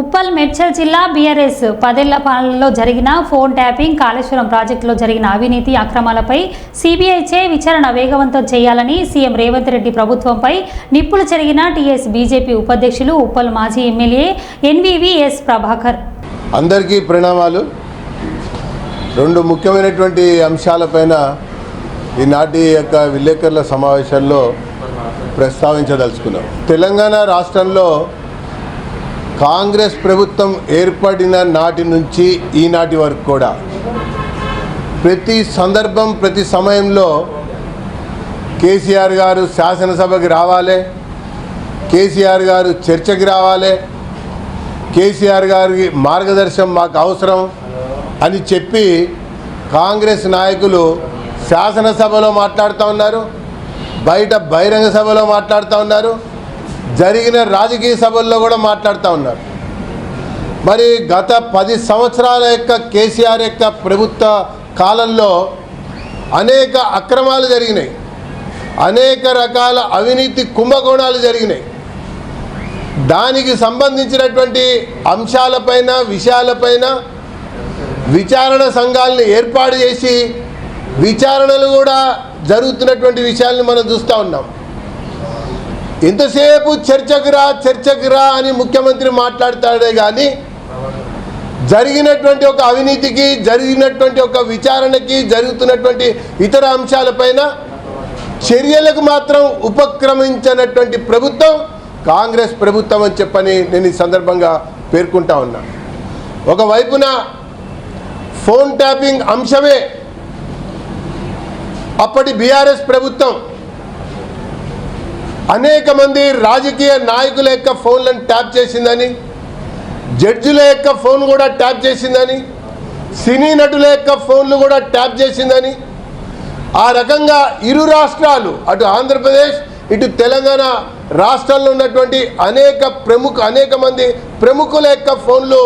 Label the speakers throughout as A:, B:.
A: ఉప్పల్ మెడ్చల్ జిల్లా బీఆర్ఎస్ పదేళ్ళపాలలో జరిగిన phone tapping Kaleshwaram ప్రాజెక్టులో జరిగిన అవినీతి అక్రమాలపై సిబిఐచే విచారణ వేగవంతం చేయాలని సీఎం రేవంత్ రెడ్డి ప్రభుత్వంపై నిప్పులు చెరిగిన టీఎస్ బీజేపీ ఉపాధ్యక్షులు ఉప్పల్ మాజీ ఎమ్మెల్యే ఎన్వివిఎస్ ప్రభాకర్.
B: అందరికీ ప్రణామాలు. రెండు ముఖ్యమైనటువంటి అంశాలపైన ఈనాటి యొక్క విలేకరుల సమావేశంలో ప్రస్తావించదలుచుకున్నాం. తెలంగాణ రాష్ట్రంలో కాంగ్రెస్ ప్రభుత్వం ఏర్పడిన నాటి నుంచి ఈనాటి వరకు కూడా ప్రతి సందర్భం ప్రతి సమయంలో కేసీఆర్ గారు శాసనసభకి రావాలి కేసీఆర్ గారు చర్చకి రావాలి కేసీఆర్ గారి మార్గదర్శనం మాకు అవసరం అని చెప్పి కాంగ్రెస్ నాయకులు శాసనసభలో మాట్లాడుతూ ఉన్నారు బయట బహిరంగ సభలో మాట్లాడుతూ ఉన్నారు. జరిగిన రాజకీయ సభల్లో కూడా మాట్లాడుతూ ఉన్నారు. మరి గత పది సంవత్సరాల యొక్క కేసీఆర్ యొక్క ప్రభుత్వ కాలంలో అనేక అక్రమాలు జరిగినాయి. అనేక రకాల అవినీతి కుంభకోణాలు జరిగినాయి. దానికి సంబంధించినటువంటి అంశాలపైన విషయాలపైన విచారణ సంఘాలను ఏర్పాటు చేసి విచారణలు కూడా జరుగుతున్నటువంటి విషయాల్ని మనం చూస్తూ ఉన్నాం. ఎంతసేపు చర్చకు రా చర్చకు రా అని ముఖ్యమంత్రి మాట్లాడతాడే కానీ జరిగినటువంటి ఒక అవినీతికి జరిగినటువంటి ఒక విచారణకి జరుగుతున్నటువంటి ఇతర అంశాలపైన చర్యలకు మాత్రం ఉపక్రమించినటువంటి ప్రభుత్వం కాంగ్రెస్ ప్రభుత్వం అని చెప్పని నేను ఈ సందర్భంగా పేర్కొంటా ఉన్నా. ఒకవైపున ఫోన్ ట్యాపింగ్ అంశమే అప్పటి బీఆర్ఎస్ ప్రభుత్వం అనేక మంది రాజకీయ నాయకుల యొక్క ఫోన్లను ట్యాప్ చేసిందని జడ్జిల యొక్క ఫోన్ కూడా ట్యాప్ చేసిందని సినీ నటుల యొక్క ఫోన్లు కూడా ట్యాప్ చేసిందని ఆ రకంగా ఇరు రాష్ట్రాలు అటు ఆంధ్రప్రదేశ్ ఇటు తెలంగాణ రాష్ట్రాల్లో ఉన్నటువంటి అనేక ప్రముఖ అనేక మంది ప్రముఖుల యొక్క ఫోన్లు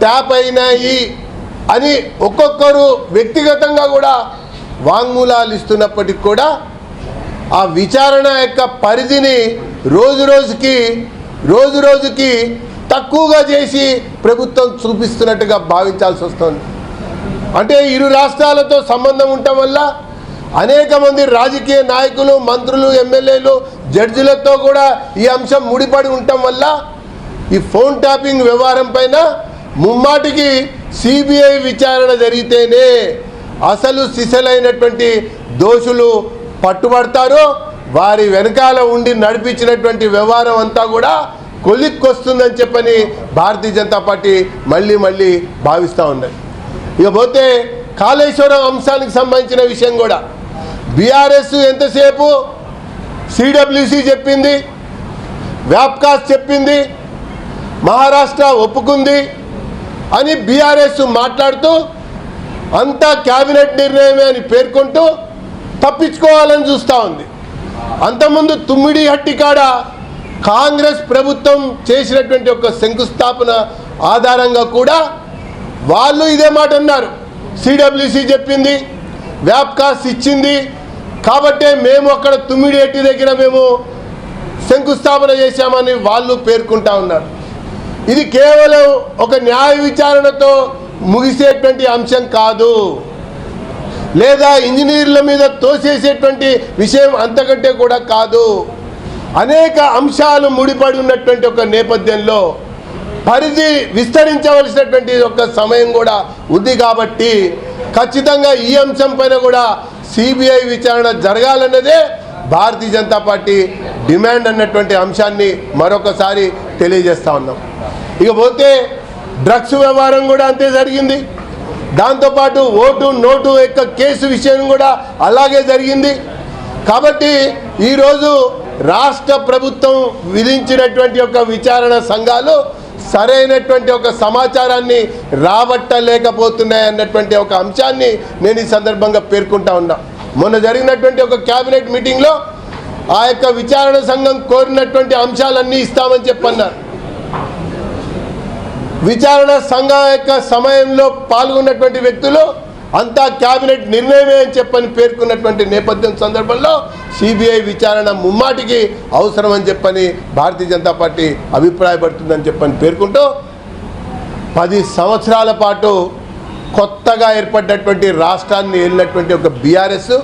B: ట్యాప్ అయినాయి అని ఒక్కొక్కరు వ్యక్తిగతంగా కూడా వాంగ్మూలాలు ఇస్తున్నప్పటికి కూడా ఆ విచారణ యొక్క పరిధిని రోజు రోజుకి రోజు రోజుకి తక్కువగా చేసి ప్రభుత్వం చూపిస్తున్నట్టుగా భావించాల్సి వస్తుంది. అంటే ఇరు రాష్ట్రాలతో సంబంధం ఉండటం వల్ల అనేక మంది రాజకీయ నాయకులు మంత్రులు ఎమ్మెల్యేలు జడ్జిలతో కూడా ఈ అంశం ముడిపడి ఉండటం వల్ల ఈ ఫోన్ ట్యాపింగ్ వ్యవహారం పైన ముమ్మాటికి సిబిఐ విచారణ జరిగితేనే అసలు సిసలైనటువంటి దోషులు పట్టుబడతారో వారి వెనకాల ఉండి నడిపించినటువంటి వ్యవహారం అంతా కూడా కొలిక్కొస్తుందని చెప్పని భారతీయ జనతా పార్టీ మళ్ళీ మళ్ళీ భావిస్తూ ఉన్నది. ఇకపోతే కాళేశ్వరం అంశానికి సంబంధించిన విషయం కూడా. బీఆర్ఎస్ ఎంతసేపు సిడబ్ల్యూసి చెప్పింది వ్యాప్కాస్ చెప్పింది మహారాష్ట్ర ఒప్పుకుంది అని బీఆర్ఎస్ మాట్లాడుతూ అంతా క్యాబినెట్ నిర్ణయమే అని పేర్కొంటూ తప్పించుకోవాలని చూస్తూ ఉంది. అంతకుముందు తుమ్మిడి హట్టికాడ కాంగ్రెస్ ప్రభుత్వం చేసినటువంటి ఒక శంకుస్థాపన ఆధారంగా కూడా వాళ్ళు ఇదే మాట అన్నారు. సిడబ్ల్యూసి చెప్పింది వ్యాప్కాస్ ఇచ్చింది. కాబట్టే మేము అక్కడ తుమ్మిడి హట్టి దగ్గర మేము శంకుస్థాపన చేశామని వాళ్ళు పేర్కొంటా ఉన్నారు. ఇది కేవలం ఒక న్యాయ విచారణతో ముగిసేటువంటి అంశం కాదు. లేదా ఇంజనీర్ల మీద తోసేసేటువంటి విషయం అంతకంటే కూడా కాదు. అనేక అంశాలు ముడిపడి ఉన్నటువంటి ఒక నేపథ్యంలో పరిధి విస్తరించవలసినటువంటి ఒక సమయం కూడా ఉంది కాబట్టి ఖచ్చితంగా ఈ అంశం పైన కూడా సిబిఐ విచారణ జరగాలన్నదే భారతీయ జనతా పార్టీ డిమాండ్ అన్నటువంటి అంశాన్ని మరొకసారి తెలియజేస్తా ఉన్నాం. ఇక పోతే డ్రగ్స్ వ్యవహారం కూడా అంతే జరిగింది. దాంతోపాటు ఓటు నోటు యొక్క కేసు విషయం కూడా అలాగే జరిగింది. కాబట్టి ఈరోజు రాష్ట్ర ప్రభుత్వం విధించినటువంటి ఒక విచారణ సంఘాలు సరైనటువంటి ఒక సమాచారాన్ని రాబట్టలేకపోతున్నాయి అన్నటువంటి ఒక అంశాన్ని నేను ఈ సందర్భంగా పేర్కొంటా ఉన్నా. మొన్న జరిగినటువంటి ఒక క్యాబినెట్ మీటింగ్లో ఆ యొక్క విచారణ సంఘం కోరినటువంటి అంశాలన్నీ ఇస్తామని చెప్పన్నారు. విచారణ సంఘం యొక్క సమయంలో పాల్గొన్నటువంటి వ్యక్తులు అంతా క్యాబినెట్ నిర్ణయమే అని చెప్పని పేర్కొన్నటువంటి నేపథ్యం సందర్భంలో సిబిఐ విచారణ ముమ్మాటికి అవసరం అని చెప్పని భారతీయ జనతా పార్టీ అభిప్రాయపడుతుందని చెప్పని పేర్కొంటూ పది సంవత్సరాల పాటు కొత్తగా ఏర్పడినటువంటి రాష్ట్రాన్ని వెళ్ళినటువంటి ఒక బీఆర్ఎస్